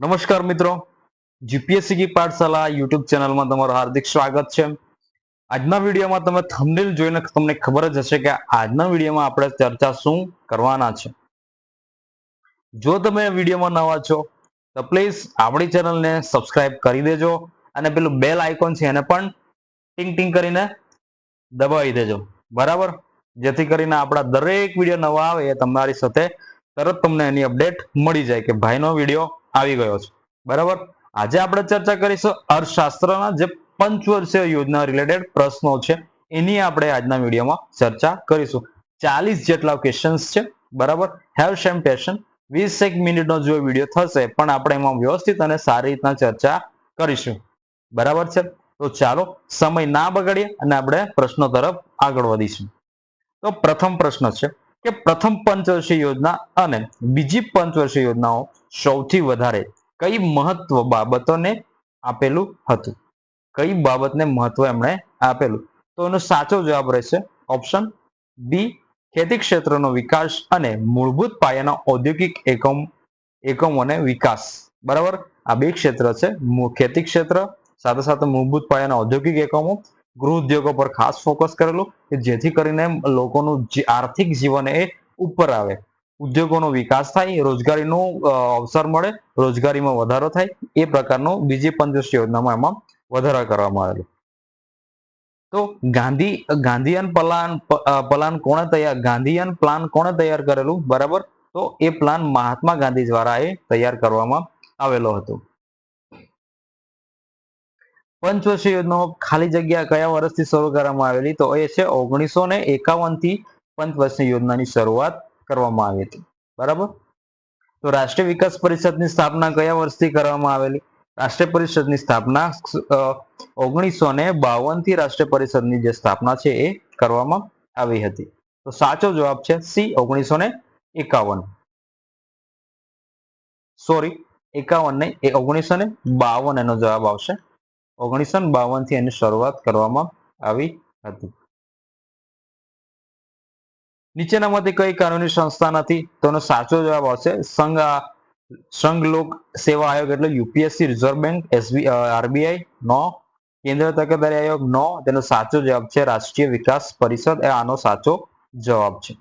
નમસ્કાર મિત્રો. જીપીએસસી કી પાઠશાલા યુટ્યુબ ચેનલમાં તમારું હાર્દિક સ્વાગત છે. આજના વિડીયોમાં તમે થંબનેલ જોઈને તમને ખબર જ હશે કે આજના વિડીયોમાં આપણે ચર્ચા શું કરવાના છે. જો તમે વિડીયોમાં નવા છો, તો પ્લીઝ આપણી ચેનલને સબસ્ક્રાઇબ કરી દેજો અને પેલું બેલ આઇકોન છે એને પણ ટિંગ ટિંગ કરીને દબાવી દેજો. બરાબર? જેથી કરીને આપણા દરેક વીડિયો નવા આવે એ તમારી સાથે તરત તમને એની અપડેટ મળી જાય કે ભાઈનો વીડિયો આવી ગયો છે. બરાબર? આજે આપણે ચર્ચા કરીશું અર્થશાસ્ત્રના જે પંચવર્ષીય યોજના રિલેટેડ પ્રશ્નો છે, એની આપણે આજના વિડીયોમાં ચર્ચા કરીશું. ચાલીસ જેટલા ક્વેશ્ચન્સ છે, બરાબર? હેવ સેમ પેશન વીસ એક મિનિટનો જો વીડિયો થશે, પણ આપણે એમાં વ્યવસ્થિત અને સારી રીતના ચર્ચા કરીશું. બરાબર છે? તો ચાલો, સમય ના બગાડીએ અને આપણે પ્રશ્નો તરફ આગળ વધીશું. તો પ્રથમ પ્રશ્ન છે કે પ્રથમ પંચવર્ષીય યોજના અને બીજી પંચવર્ષીય યોજનાઓ સૌથી વધારે કઈ મહત્વ બાબતોને આપેલું હતું? કઈ બાબતને મહત્વ એમણે આપેલું? તો એનો સાચો જવાબ રહેશે ઓપ્શન બી, ખેતી ક્ષેત્રનો વિકાસ અને મૂળભૂત પાયાના ઔદ્યોગિક એકમ, એકમોને વિકાસ. બરાબર? આ બે ક્ષેત્ર છે. ખેતી ક્ષેત્ર, સાથે સાથે મૂળભૂત પાયાના ઔદ્યોગિક એકમો ગૃહ ઉદ્યોગો પર ખાસ ફોકસ કરેલું કે જેથી કરીને લોકોનું આર્થિક જીવન એ ઉપર આવે. ઉદ્યોગોનો વિકાસ થાય રોજગારીનો અવસર મળે, રોજગારીમાં વધારો થાય, એ પ્રકારનો બીજી પંચવર્ષીય યોજનામાં એમાં વધારો કરવામાં આવેલો. તો ગાંધી, ગાંધીયન પ્લાન પ્લાન કોણે તૈયાર, ગાંધીયન પ્લાન કોણે તૈયાર કરેલું? બરાબર? તો એ પ્લાન મહાત્મા ગાંધી દ્વારા એ તૈયાર કરવામાં આવેલો હતો. પંચવર્ષીય યોજના ખાલી જગ્યા કયા વર્ષથી શરૂ કરવામાં આવેલી? તો એ છે ઓગણીસો ને એકાવનથી પંચવર્ષીય યોજનાની શરૂઆત. કરવામાં આવી હતી. બરાબર? તો રાષ્ટ્રીય વિકાસ પરિષદની સ્થાપના કયા વર્ષથી કરવામાં આવેલી? રાષ્ટ્રીય પરિષદની સ્થાપના ઓગણીસો ને બાવનથી રાષ્ટ્રીય પરિષદની જે સ્થાપના છે એ કરવામાં આવી હતી. તો સાચો જવાબ છે સી, ઓગણીસો ને એકાવન. સોરી, એકાવન ને એ ઓગણીસો ને બાવન એનો જવાબ આવશે. ઓગણીસો ને બાવનથી એની શરૂઆત કરવામાં આવી હતી. નીચેનામાંથી કઈ કાનૂની સંસ્થા નથી? તો સાચો જવાબ આવશે સંઘ સંઘ લોક સેવા આયોગ એટલે UPSC reserve bank, SB RBI, નો. કેન્દ્ર તકેદારી આયોગ, નો. તેનો સાચો જવાબ છે રાષ્ટ્રીય વિકાસ પરિષદ. એ આનો સાચો જવાબ છે.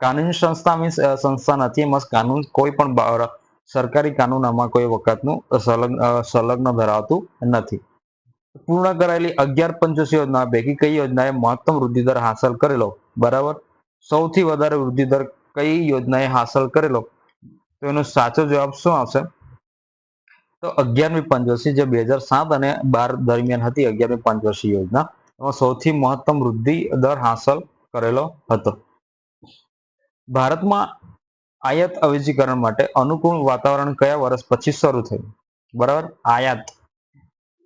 કાનૂની સંસ્થા મીન્સ સંસ્થા નથી. એમાં કાનૂન કોઈ પણ સરકારી કાનૂન આમાં કોઈ વખતનું સંલગ્ન સંલગ્ન ધરાવતું નથી. પૂર્ણ કરાયેલી અગિયાર પંચોસી યોજના પૈકી કઈ યોજનાએ મહત્તમ વૃદ્ધિ દર હાંસલ કરેલો? બરાબર? સૌથી વધારે વૃદ્ધિ દર કઈ યોજનાએ હાંસલ કરેલો? તો એનો સાચો જવાબ શું આવશે? તો અગિયારમી પંચવર્ષી જે બે હજાર સાત અને બાર દરમિયાન હતી, અગિયારમી પંચવર્ષી યોજના, એમાં સૌથી મહત્તમ વૃદ્ધિ દર હાંસલ કરેલો હતો. ભારતમાં આયાત અવેજીકરણ માટે અનુકૂળ વાતાવરણ કયા વર્ષ પછી શરૂ થયું? બરાબર? આયાત.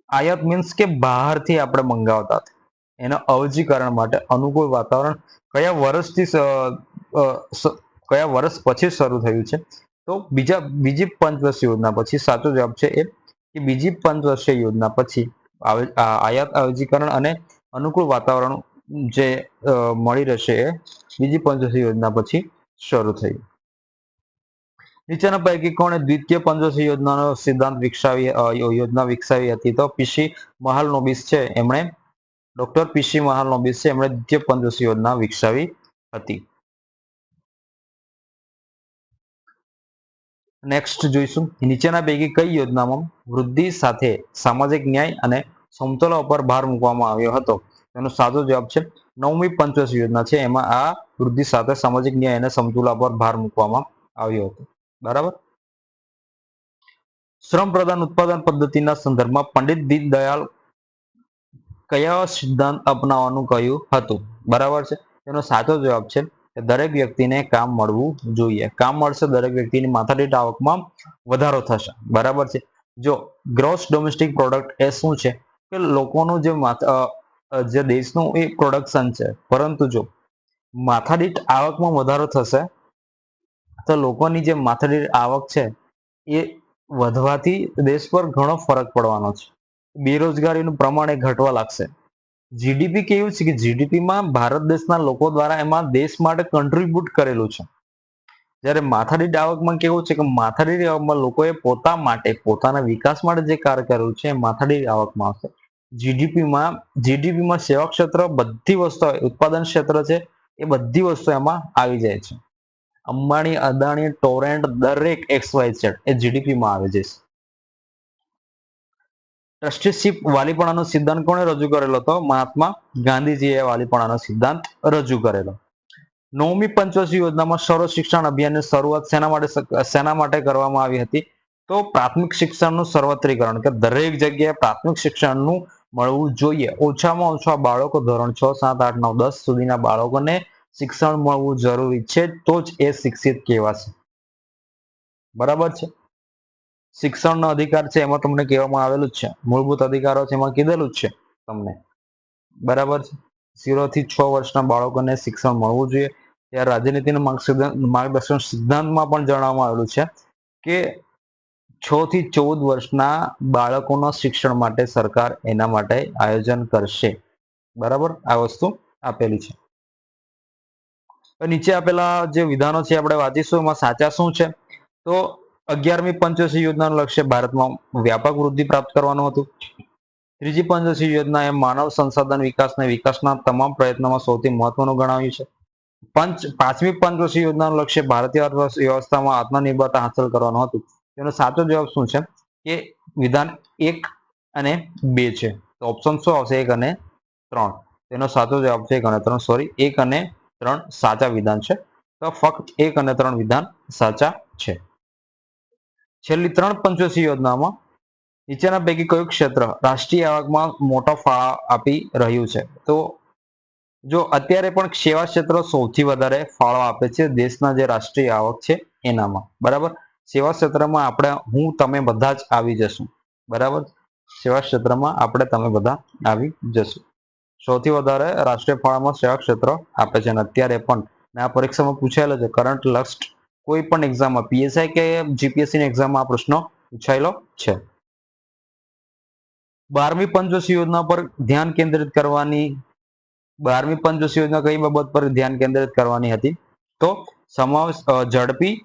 આયાત મીન્સ કે બહારથી આપણે મંગાવતા હતા. એના અવજીકરણ માટે અનુકૂળ વાતાવરણ કયા વર્ષથી કયા વર્ષ પછી શરૂ થયું છે? તો બીજા, બીજી પંચવર્ષીય યોજના પછી સાચો જવાબ છે એ કે બીજી પંચવર્ષીય યોજના પછી આયાત અવજીકરણ અને અનુકૂળ વાતાવરણ જે મળી રહેશે એ બીજી પંચવર્ષીય યોજના પછી શરૂ થયું નીચેના પૈકી કોણે દ્વિતીય પંચવર્ષીય યોજનાનો સિદ્ધાંત વિકસાવી યોજના વિકસાવી હતી તો પીસી મહાલનોબિસ છે. એમણે ડોક્ટર પીસી મહાલનોબિસ છે એમણે દ્વિતીય પંચવર્ષીય યોજના વિકસાવી હતી. નેક્સ્ટ જોઈશું. નીચેના પૈકી કઈ યોજનામાં વૃદ્ધિ સાથે સામાજિક ન્યાય અને સમતોલા ઉપર ભાર મૂકવામાં આવ્યો હતો? તેનો સાચો જવાબ છે, નવમી પંચવર્ષીય યોજના છે. એમાં આ વૃદ્ધિ સાથે સામાજિક ન્યાય અને સમતુલા પર ભાર મૂકવામાં આવ્યો હતો. બરાબર? શ્રમ પ્રધાન ઉત્પાદન પદ્ધતિના સંદર્ભમાં પંડિત દીનદયાળ કયા સિદ્ધાંત અપનાવવાનું કહ્યું હતું? બરાબર છે? તેનો સાચો જવાબ છે કે દરેક વ્યક્તિને કામ મળવું જોઈએ. કામ મળશે, દરેક વ્યક્તિની માથાદીઠ આવકમાં વધારો થશે. બરાબર છે? જો ગ્રોસ ડોમેસ્ટિક પ્રોડક્ટ એ શું છે? કે લોકોનું જે માથ- જે દેશનું એ પ્રોડક્શન છે. પરંતુ જો માથાદીઠ આવકમાં વધારો થશે, તો લોકોની જે માથાદીઠ આવક છે, એ વધવાથી દેશ પર ઘણો ફરક પડવાનો છે. બેરોજગારીનું પ્રમાણ એ ઘટવા લાગશે. જીડીપી કેવું છે કે જીડીપીમાં ભારત દેશના લોકો દ્વારા એમાં દેશ માટે કન્ટ્રીબ્યુટ કરેલું છે. જ્યારે માથાડી આવકમાં કેવું છે કે માથાડી આવકમાં લોકોએ પોતા માટે, પોતાના વિકાસ માટે જે કાર્ય કર્યું છે એ માથાડી આવકમાં આવશે જીડીપીમાં જીડીપીમાં સેવા ક્ષેત્ર બધી વસ્તુ, ઉત્પાદન ક્ષેત્ર છે એ બધી વસ્તુ એમાં આવી જાય છે. અંબાણી, અદાણી, ટોરેન્ટ, દરેક એક્સ વાય ઝેડ એ જીડીપીમાં આવી જશે. ટ્રસ્ટીશીપ વાલીપણાનો સિદ્ધાંત કોણે રજૂ કરેલો હતો? મહાત્મા ગાંધીજીએ વાલીપણાનો સિદ્ધાંત રજૂ કરેલો. નવમી પંચવર્ષીય યોજનામાં સર્વ શિક્ષણ અભિયાનની શરૂઆત શેના માટે શેના માટે કરવામાં આવી હતી? તો પ્રાથમિક શિક્ષણનું સર્વત્રીકરણ, કે દરેક જગ્યાએ પ્રાથમિક શિક્ષણનું મળવું જોઈએ. ઓછામાં ઓછા બાળકો ધોરણ છ, સાત, આઠ, નવ, દસ સુધીના બાળકોને શિક્ષણ મળવું જરૂરી છે, તો જ એ શિક્ષિત કહેવાશે. બરાબર છે? શિક્ષણનો અધિકાર છે એમાં તમને કહેવામાં આવેલું જ છે. મૂળભૂત અધિકારો છે એમાં કીધેલું જ છે તમને. બરાબર છે? ઝીરો થી છ વર્ષના બાળકોને શિક્ષણ મળવું જોઈએ. ત્યારે રાજનીતિના માર્ગદર્શન સિદ્ધાંતમાં પણ જણાવવામાં આવેલું છે કે છ થી ચૌદ વર્ષના બાળકોના શિક્ષણ માટે સરકાર એના માટે આયોજન કરશે. બરાબર? આ વસ્તુ આપેલી છે. નીચે આપેલા જે વિધાનો છે આપણે વાંચીશું. એમાં સાચા શું છે? તો અગિયારમી પંચવર્ષીય યોજનાનું લક્ષ્ય ભારતમાં વ્યાપક વૃદ્ધિ પ્રાપ્ત કરવાનું હતું. ત્રીજી પંચવર્ષીય યોજના એ માનવ સંસાધન વિકાસને વિકાસના તમામ પ્રયત્નોમાં સૌથી મહત્વનું ગણાવ્યું છે. પંચ, પાંચમી પંચવર્ષીય યોજનાનું લક્ષ્ય ભારતીય અર્થવ્યવસ્થામાં આત્મનિર્ભરતા હાંસલ કરવાનું હતું. તેનો સાચો જવાબ શું છે? કે વિધાન એક અને બે છે. તો ઓપ્શન શું આવશે? એક અને ત્રણ. તેનો સાચો જવાબ છે એક અને ત્રણ. સોરી એક અને ત્રણ સાચા વિધાન છે. તો ફક્ત એક અને ત્રણ વિધાન સાચા છે. છેલ્લી ત્રણ પંચોસી યોજનામાં નીચેના પૈકી કયું ક્ષેત્ર રાષ્ટ્રીય આવકમાં મોટો ફાળો આપી રહ્યું છે? તો જો અત્યારે પણ સેવા ક્ષેત્ર સૌથી વધારે ફાળો આપે છે દેશના જે રાષ્ટ્રીય આવક છે એનામાં. બરાબર? સેવા ક્ષેત્રમાં આપણે, હું, તમે બધા જ આવી જશું. બરાબર? સેવા ક્ષેત્રમાં આપણે, તમે બધા આવી જશું. સૌથી વધારે રાષ્ટ્રીય ફાળામાં સેવા ક્ષેત્ર આપે છે અને અત્યારે પણ આ પરીક્ષામાં પૂછાયેલો છે, કરંટ લક્ષ્ટ કોઈ પણ એક્ઝામમાં પીએસઆઈ કે જીપીએસસી એક્ઝામમાં આ પ્રશ્ન પૂછાયેલો છે. બારમી પંચવર્ષીય યોજના પર ધ્યાન કેન્દ્રિત કરવાની, બારમી પંચવર્ષીય યોજના કઈ બાબત પર ધ્યાન કેન્દ્રિત કરવાની હતી? તો સમાવેશ ઝડપી,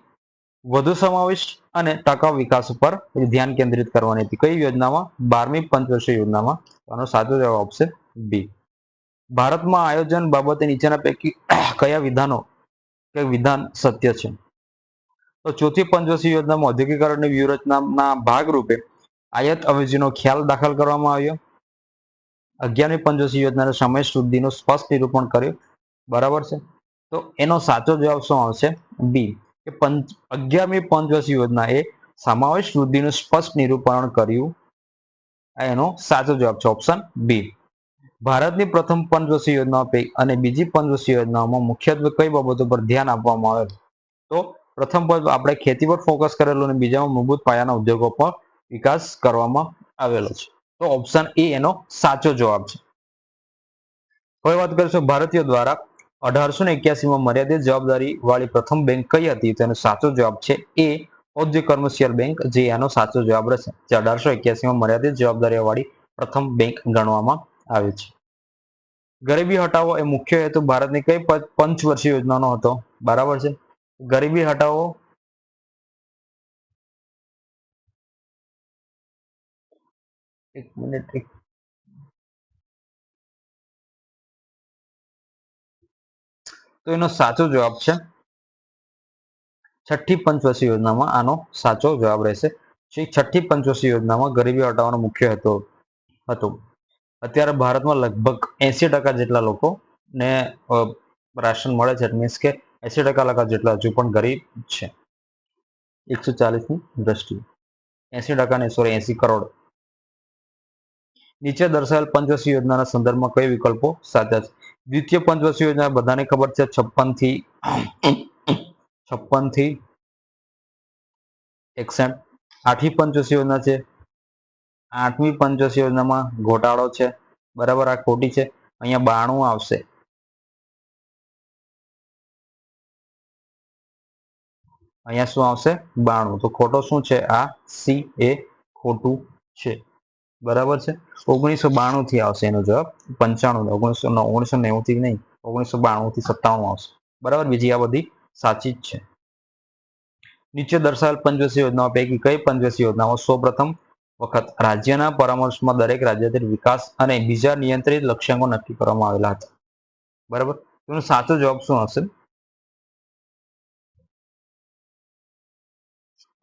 વધુ સમાવેશ અને ટકાઉ વિકાસ ઉપર ધ્યાન કેન્દ્રિત કરવાની હતી. કઈ યોજનામાં? બારમી પંચવર્ષીય યોજનામાં. આનો સાચો જવાબ આવશે બી ભારતમાં આયોજન બાબતે નીચેના પૈકી કયા વિધાનો કે વિધાન સત્ય છે? તો ચોથી પંચવર્ષીય યોજનામાં ઔદ્યોગિકરણની વ્યૂહરચનાના ભાગરૂપે આયાત અવેજીનો ખ્યાલ દાખલ કરવામાં આવ્યો. અગિયારમી પંચવર્ષીય યોજનાને સમય સુધીનું સ્પષ્ટ નિરૂપણ કર્યું. બરાબર છે? તો એનો સાચો જવાબ શું આવશે? બી, કે પંચ અગિયારમી પંચવર્ષીય યોજના એ સમાવેશ વૃદ્ધિનું સ્પષ્ટ નિરૂપણ કર્યું. એનો સાચો જવાબ છે ઓપ્શન બી. ભારતની પ્રથમ પંચવર્ષીય યોજના અને બીજી પંચવર્ષીય યોજનાઓમાં મુખ્યત્વે કઈ બાબતો પર ધ્યાન આપવામાં આવે? તો પ્રથમ પદ આપણે ખેતી પર ફોકસ કરેલું અને બીજામાં મૂળભૂત પાયાના ઉદ્યોગો પર વિકાસ કરવામાં આવેલો છે. તો ઓપ્શન એ એનો સાચો જવાબ છે. હવે વાત કરીશું? ભારતીય દ્વારા અઢારસો ને એક્યાસીમાં મર્યાદિત જવાબદારી વાળી પ્રથમ બેંક કઈ હતી? તેનો સાચો જવાબ છે એ ઔદ્યોગિક કમર્શિયલ બેંક જે એનો સાચો જવાબ રહેશે. જે અઢારસો એક્યાસીમાં મર્યાદિત જવાબદારી વાળી પ્રથમ બેંક ગણવામાં આવે છે. ગરીબી હટાવો એ મુખ્ય હેતુ ભારતની કઈ પંચવર્ષીય યોજનાનો હતો? બરાબર છે? ગરીબી હટાવો. એક મિનિટ, એક તો એનો સાચો જવાબ છે. છઠ્ઠી પંચવર્ષીય યોજનામાં આનો સાચો જવાબ રહેશે. છઠ્ઠી પંચવર્ષીય યોજનામાં ગરીબી હટાવવાનો મુખ્ય હેતુ હતો. અત્યારે ભારતમાં લગભગ એસી ટકા જેટલા લોકો ને રાશન મળે છે. મીન્સ કે એસી ટકા લગા જેટલા હજુ પણ ગરીબ છે. એકસો ચાલીસની દ્રષ્ટિએ. એસી ટકા ને સોરી એસી કરોડ. નીચે દર્શાવેલ પંચવર્ષીય યોજનાના સંદર્ભમાં કઈ વિકલ્પો? સાચા છે. દ્વિતીય પંચવર્ષીય યોજના, બધાને ખબર છે છપ્પનથી છપ્પનથી એકસઠ. આઠમી પંચવર્ષીય યોજના છે. આઠમી પંચવર્ષીય યોજનામાં ઘોટાળો છે. બરાબર, આ ખોટી છે. અહીંયા બાણું આવશે. અહીંયા શું આવશે? બાણું. તો ખોટો શું છે? આ સી એ ખોટું છે. બરાબર છે? ઓગણીસો બાણું થી આવશે એનો જવાબ. પંચાણું ઓગણીસો ઓગણીસો નેવું થી નહીં. ઓગણીસો બાણું થી સત્તાણું આવશે. બરાબર? બીજી આ બધી સાચી જ છે. નીચે દર્શાવેલ પંચવર્ષી યોજનાઓ પૈકી કઈ પંચવસી યોજનાઓ સૌપ્રથમ વખત રાજ્યના પરામર્શમાં દરેક રાજ્યથી વિકાસ અને બીજા નિયંત્રિત લક્ષ્યાંકો નક્કી કરવામાં આવેલા હતા. બરાબર? તેનો સાચો જવાબ શું હશે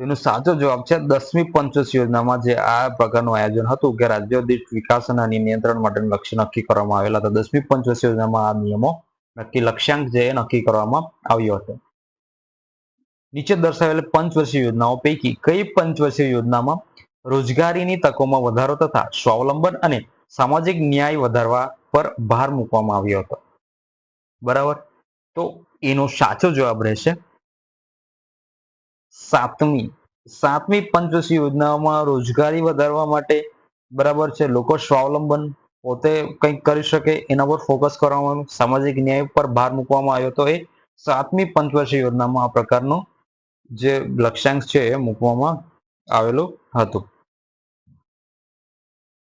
તેનો સાચો જવાબ છે દસમી પંચવર્ષીય યોજનામાં જે આ પ્રકારનું આયોજન હતું કે રાજ્ય દીઠ વિકાસ અને નિયંત્રણ માટેનું લક્ષ્ય નક્કી કરવામાં આવેલા હતા. દસમી પંચવર્ષીય યોજનામાં આ નિયમો નક્કી લક્ષ્યાંક જે નક્કી કરવામાં આવ્યો હતો. નીચે દર્શાવેલ પંચવર્ષીય યોજનાઓ પૈકી કઈ પંચવર્ષીય યોજનામાં રોજગારીની તકોમાં વધારો તથા સ્વાવલંબન અને સામાજિક ન્યાય વધારવા પર ભાર મૂકવામાં આવ્યો હતો? બરાબર? તો એનો સાચો જવાબ રહેશે સાતમી. સાતમી પંચવર્ષીય યોજનામાં રોજગારી વધારવા માટે બરાબર છે, લોકો સ્વાવલંબન પોતે કંઈક કરી શકે એના પર ફોકસ કરવામાં સામાજિક ન્યાય પર ભાર મૂકવામાં આવ્યો તો એ સાતમી પંચવર્ષીય યોજનામાં આ પ્રકારનો જે લક્ષ્યાંક છે એ મૂકવામાં આવેલો હતો.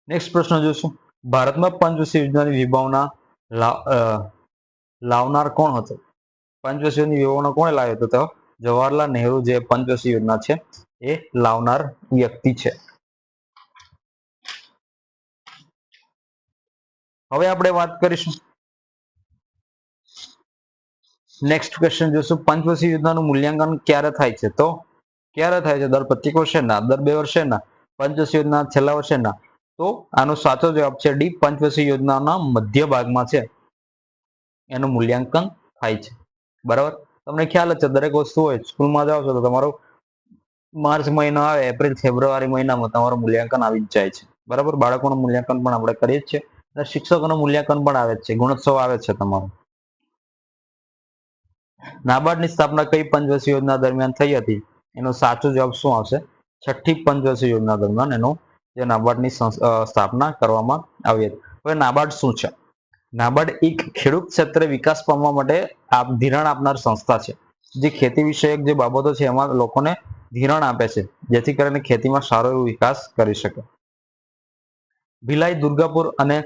નેક્સ્ટ પ્રશ્ન જોશું. ભારતમાં પંચવર્ષીય યોજનાની વિભાવના લાવનાર કોણ હતો? પંચવર્ષીયની વિભાવના કોણે લાવ્યો હતો જવાહરલાલ નહેરુ જે પંચવર્ષીય યોજના છે, એ લાવનાર વ્યક્તિ છે. હવે આપણે વાત કરીશું. નેક્સ્ટ ક્વેશ્ચન જોશું. પંચવર્ષીય યોજનાનું મૂલ્યાંકન ક્યારે થાય છે? તો ક્યારે થાય છે? દર પ્રત્યેક વર્ષેના દર બે વર્ષેના પંચવર્ષીય યોજના છેલ્લા વર્ષેના તો આનો સાચો જવાબ છે ડી પંચવર્ષીય યોજનાના મધ્ય ભાગમાં છે. એનું મૂલ્યાંકન થાય છે. બરાબર? તમને ખ્યાલ જ છે, દરેક વસ્તુ હોય, સ્કૂલમાં જાઓ છો તો તમારો માર્ચ મહિનો આવે, એપ્રિલ, ફેબ્રુઆરી મહિનામાં તમારું મૂલ્યાંકન આવી જ જાય છે. બરાબર? બાળકોનું મૂલ્યાંકન પણ આપણે કરીએ જ છીએ અને શિક્ષકોનું મૂલ્યાંકન પણ આવે છે, ગુણોત્સવ આવે છે તમારો. નાબાર્ડની સ્થાપના કઈ પંચવર્ષીય યોજના દરમિયાન થઈ હતી? એનો સાચો જવાબ શું આવશે? છઠ્ઠી પંચવર્ષીય યોજના દરમિયાન એનો જે નાબાર્ડની સ્થાપના કરવામાં આવી હતી. હવે નાબાર્ડ શું છે? નાબાર્ડ એક ખેડૂત ક્ષેત્રે વિકાસ પામવા માટે આપ ધિરાણ આપનાર સંસ્થા છે. જે ખેતી વિષયક જે બાબતો છે, એમાં લોકોને ધિરાણ આપે છે, જેથી કરીને ખેતીમાં સારો એવો વિકાસ કરી શકે. ભિલાઈ, દુર્ગાપુર અને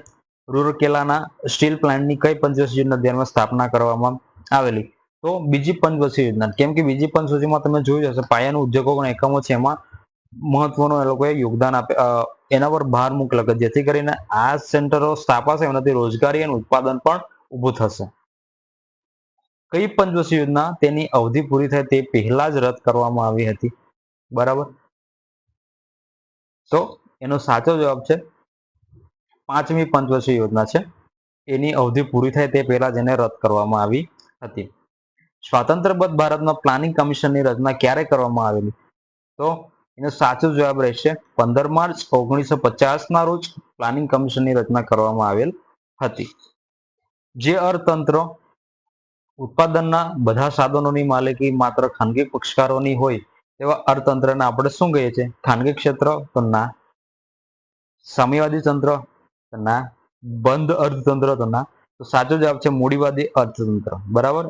રૂરકેલાના સ્ટીલ પ્લાન્ટની કઈ પંચવર્ષીય યોજના ધ્યાનમાં સ્થાપના કરવામાં આવેલી? તો બીજી પંચવર્ષીય યોજના, કેમ કે બીજી પંચવર્ષીયમાં તમે જોયું હશે, પાયાનું ઉદ્યોગો અને એકમો છે, એમાં મહત્વનું એ લોકોએ યોગદાન આપે એના પર ભાર મૂકેલો કે જેથી કરીને આ સેન્ટરો સ્થાપાશે એનાથી રોજગારી અને ઉત્પાદન પણ ઊભું થશે. કઈ પંચવર્ષી યોજના તેની અવધિ પૂરી થાય તે પહેલા જ રદ કરવામાં આવી હતી? બરાબર? તો એનો સાચો જવાબ છે, પાંચમી પંચવર્ષીય યોજના છે. એની અવધિ પૂરી થાય તે પહેલા જ એને રદ કરવામાં આવી હતી. સ્વાતંત્ર્યબદ્ધ ભારતમાં પ્લાનિંગ કમિશનની રચના ક્યારે કરવામાં આવેલી? તો એનો સાચો જવાબ રહેશે પંદર માર્ચ ઓગણીસો પચાસ ના રોજ પ્લાનિંગ કમિશનની રચના કરવામાં આવેલ હતી. જે અર્થતંત્ર ઉત્પાદનના બધા સાધનોની માલિકી માત્ર ખાનગી પક્ષકારોની હોય તેવા અર્થતંત્રને આપણે શું કહીએ છીએ? ખાનગી ક્ષેત્ર તો ના, સામ્યવાદી તંત્ર ના, બંધ અર્થતંત્ર તો ના. તો સાચો જવાબ છે મૂડીવાદી અર્થતંત્ર. બરાબર?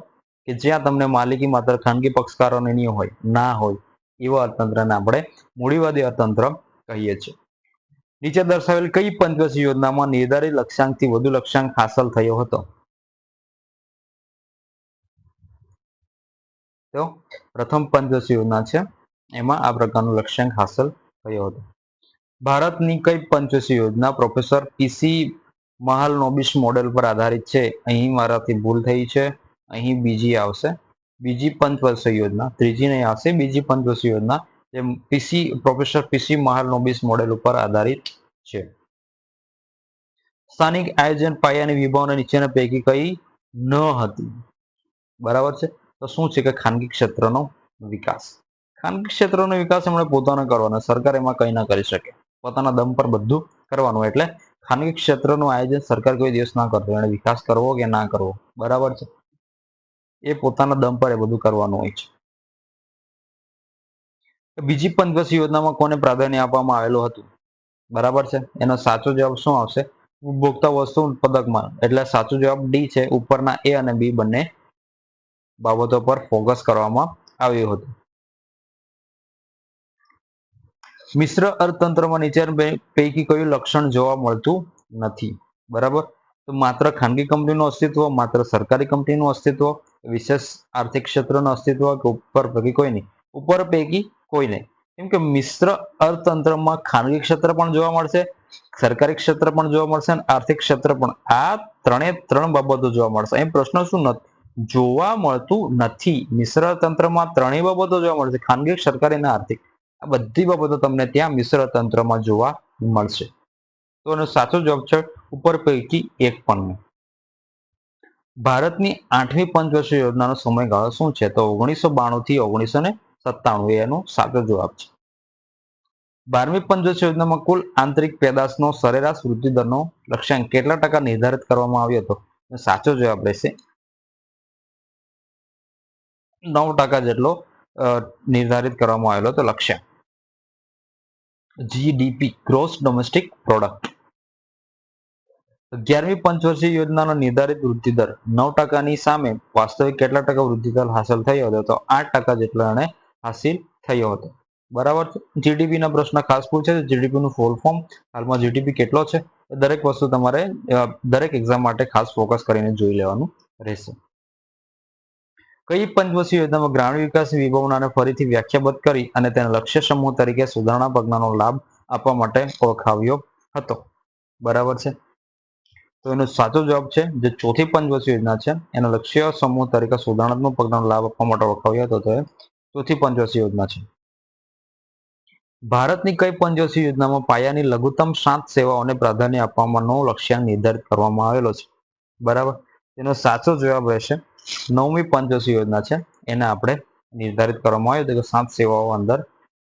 કે જ્યાં તમને માલિકી માત્ર ખાનગી પક્ષકારોની હોય, ના હોય. એવા અર્થતંત્રને આપણે મૂડીવાદી અર્થતંત્ર કહીએ છીએ. નીચે દર્શાવેલ કઈ પંચવર્ષીય યોજનામાં નિર્ધારિત લક્ષ્યાંકથી વધુ લક્ષ્યાંક હાંસલ થયો હતો? તો પ્રથમ પંચવર્ષીય યોજના છે. એમાં આ પ્રકારનું લક્ષ્યાંક હાંસલ થયો હતો. ભારતની કઈ પંચવર્ષીય યોજના professor P C Mahalanobis model પર આધારિત છે? અહીં મારાથી ભૂલ થઈ છે. અહીં બીજી આવશે. બીજી પંચવર્ષીય યોજના ત્રીજી નહીં આવશે બીજી પંચવર્ષીય યોજના જે P C professor P C Mahalanobis model ઉપર આધારિત છે. સ્થાનિક આયોજન પાયાની વિભાવના નીચેના પૈકી કઈ ન હતી. બરાબર છે? તો શું છે કે ખાનગી ક્ષેત્રનો વિકાસ? ખાનગી ક્ષેત્રનો વિકાસ એમણે પોતાનો કરવાનો, સરકાર એમાં કંઈ ના કરી શકે. પોતાના દમ પર બધું કરવાનું, એટલે ખાનગી ક્ષેત્રનું આયોજન સરકાર કોઈ દિવસ ના કરતો એને વિકાસ કરવો કે ના કરવો? બરાબર છે? એ પોતાના દમ પર એ બધું કરવાનું હોય છે. બીજી પંચવર્ષ યોજનામાં કોને પ્રાધાન્ય આપવામાં આવેલું હતું? બરાબર છે? એનો સાચો જવાબ શું આવશે? ઉપભોક્તા વસ્તુ ઉત્પાદકમાં. એટલે સાચો જવાબ ડી છે, ઉપરના એ અને બી બંને બાબતો પર ફોકસ કરવામાં આવ્યું હતું. મિશ્ર અર્થતંત્રમાં નીચે પૈકી કયું લક્ષણ જોવા મળતું નથી. બરાબર? તો માત્ર ખાનગી કંપનીનું અસ્તિત્વ, માત્ર સરકારી કંપનીનું અસ્તિત્વ વિશેષ આર્થિક ક્ષેત્રનું અસ્તિત્વ કે ઉપર પૈકી કોઈ નહીં. ઉપર પૈકી કોઈ નહીં. કેમ કે મિશ્ર અર્થતંત્રમાં ખાનગી ક્ષેત્ર પણ જોવા મળશે, સરકારી ક્ષેત્ર પણ જોવા મળશે અને આર્થિક ક્ષેત્ર પણ. આ ત્રણે ત્રણ બાબતો જોવા મળશે. એમ પ્રશ્ન શું નથી જોવા મળતું નથી. મિશ્ર તંત્રમાં ત્રણેય બાબતો જોવા મળશે. ખાનગી, સરકારી અને આર્થિક. આ બધી બાબતો તમને ત્યાં મિશ્ર તંત્રમાં જોવા મળશે. તો એનો સાચો જવાબ છે, ઉપર પૈકી એક પણ નહીં. ભારતની આઠમી પંચવર્ષીય યોજનાનો સમયગાળો શું છે? તો ઓગણીસો બાણું થી ઓગણીસો ને સત્તાણું એનો સાચો જવાબ છે. બારમી પંચવર્ષીય યોજનામાં કુલ આંતરિક પેદાશનો સરેરાશ વૃદ્ધિ દરનો લક્ષ્યાંક કેટલા ટકા નિર્ધારિત કરવામાં આવ્યો હતો? સાચો જવાબ રહેશે નવ ટકા જેટલો નિર્ધારિત કરવામાં આવેલો હતો લક્ષ્યાંક. જીડીપી ગ્રોસ ડોમેસ્ટિક પ્રોડક્ટ અગિયારમી પંચવર્ષીય યોજનાનો નિર્ધારિત વૃદ્ધિ દર નવ ટકાની સામે વાસ્તવિક કેટલા ટકા વૃદ્ધિ દર હાંસલ થયો હતો? તો આઠ ટકા જેટલો એને હાંસિલ થયો હતો. બરાબર જીડીપી ના પ્રશ્ન ખાસ પૂછે છે. જીડીપી નું ફૂલ ફોર્મ હાલમાં જીડીપી કેટલો છે? દરેક વસ્તુ તમારે દરેક એક્ઝામ માટે ખાસ ફોકસ કરીને જોઈ લેવાનું રહેશે. કઈ પંચવર્ષીય યોજનામાં ગ્રામીણ વિકાસ વિભાવનાને ફરીથી વ્યાખ્યાબદ્ધ કરી અને તેના લક્ષ્ય સમૂહ તરીકે સુધારણા પગલાનો લાભ આપવા માટે ઓળખાવ્યો હતો? બરાબર છે? તો એનો સાચો જવાબ છે, જે ચોથી પંચવર્ષીય યોજના છે, એનો લક્ષ્ય સમૂહ તરીકે સુધારણાત્મક પગલાનો લાભ આપવા માટે ઓળખાવ્યો હતો તો ચોથી પંચવર્ષીય યોજના છે. ભારતની કઈ પંચવર્ષીય યોજનામાં પાયાની લઘુત્તમ સાત સેવાઓને પ્રાધાન્ય આપવાનો લક્ષ્યાંક નિર્ધારિત કરવામાં આવેલો છે? બરાબર? તેનો સાચો જવાબ રહેશે, નવમી પંચવર્ષીય યોજના છે, એને આપણે નિર્ધારિત કરવામાં આવ્યો હતો કે સાત સેવાઓ અંદર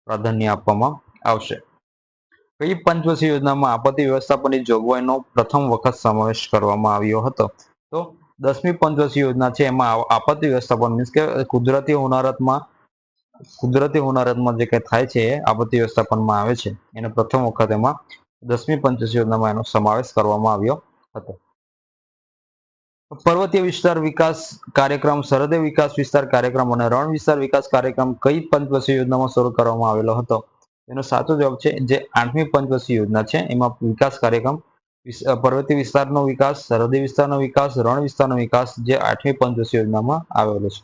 પ્રાધાન્ય આપવામાં આવશે. કઈ પંચવર્ષીય યોજનામાં આપત્તિ વ્યવસ્થાપનની જોગવાઈનો પ્રથમ વખત સમાવેશ કરવામાં આવ્યો હતો? તો દસમી પંચવર્ષીય યોજના છે, એમાં આપત્તિ વ્યવસ્થાપન મીન્સ કે કુદરતી હોનારતમાં કુદરતી હોનારતમાં જે કંઈ થાય છે, એ આપત્તિ વ્યવસ્થાપનમાં આવે છે. એને પ્રથમ વખત એમાં દસમી પંચવર્ષીય યોજનામાં એનો સમાવેશ કરવામાં આવ્યો હતો. પર્વતીય વિસ્તાર વિકાસ કાર્યક્રમ, સરહદે વિકાસ વિસ્તાર કાર્યક્રમ અને રણ વિસ્તાર વિકાસ કાર્યક્રમ કઈ પંચવર્ષીય યોજનામાં શરૂ કરવામાં આવેલો હતો? એનો સાચો જવાબ છે જે આઠમી પંચવર્ષીય યોજના છે. એમાં વિકાસ કાર્યક્રમ પર્વતીય વિસ્તારનો વિકાસ, સરહદી વિસ્તારનો વિકાસ, રણ વિસ્તારનો વિકાસ જે આઠમી પંચવર્ષીય યોજનામાં આવેલો છે.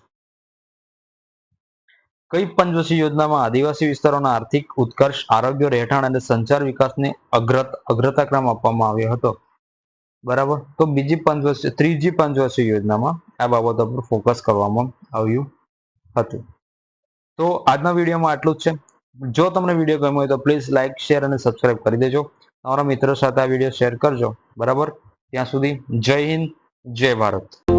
કઈ પંચવર્ષીય યોજનામાં આદિવાસી વિસ્તારોના આર્થિક ઉત્કર્ષ, આરોગ્ય રહેઠાણ અને સંચાર વિકાસને અગ્રત, અગ્રતાક્રમ આપવામાં આવ્યો હતો? બરાબર? તો બીજી પંચવર્ષીય ત્રીજી પંચવર્ષીય યોજનામાં આ બાબતો પર ફોકસ કરવામાં આવ્યું હતું. તો આજના વિડીયોમાં આટલું જ છે. જો તમને વીડિયો ગમ્યો હોય તો પ્લીઝ લાઇક શેર અને સબસ્ક્રાઇબ કરી દેજો. તમારા મિત્રો સાથે આ વીડિયો શેર કરજો. બરાબર? ત્યાં સુધી જય હિન્દ, જય ભારત.